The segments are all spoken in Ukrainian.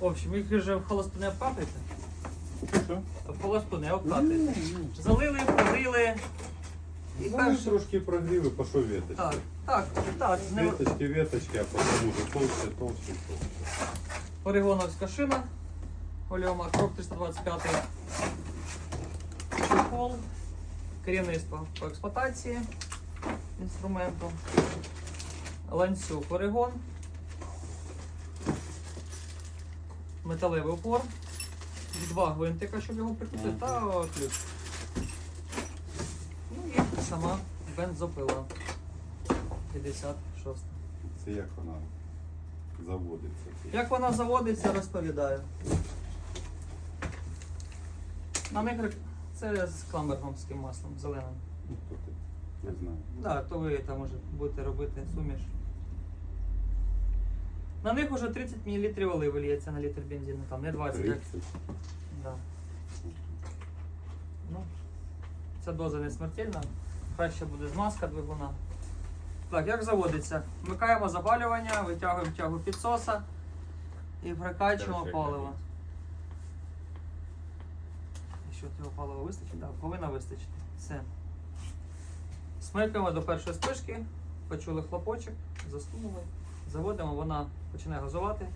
В общем, їх вже в холосту не обкатуєте? Що? В холосту не Ну, обкатуєте. Залили, продили. І Ну, перше. трошки прогріли, пішов веточки. Так, так, так. Не... Веточки, веточки, а потім уже толще, толще, толще. Орегоновська шина. Ольома, крок 325. Чехол. Керівництво по експлуатації інструменту. Ланцюг Орегон. Металевий упор. Два гвинтика, щоб його прикрутити, та ключ. Ну і сама бензопила. 56. Це як вона заводиться. Як вона заводиться, розповідаю. На них це з кламбергомським маслом зеленим. Ну? Не знаю. Так, то ви там може будете робити суміш. На них уже 30 мл оливи лється на літр бензину, там не 20, як. 30. Да. Ну, ця доза не смертельна. Краще буде змазка двигуна. Так, як заводиться? Вмикаємо запалювання, витягуємо тягу підсоса і прикачуємо паливо. Якщо цього палива вистачить, так, повинно вистачити. Все. Смикаємо до першої спишки, почули хлопочок, засунули, заводимо, вона починає газувати.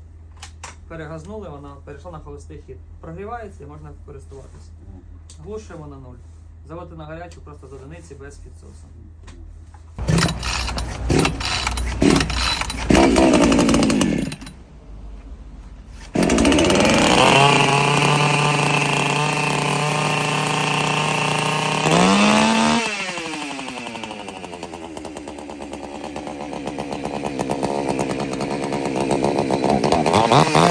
Перегазнули, вона перейшла на холостий хід. Прогрівається і можна користуватися. Глушуємо на нуль. Заводити на гарячу просто з одиниці без підсосу. На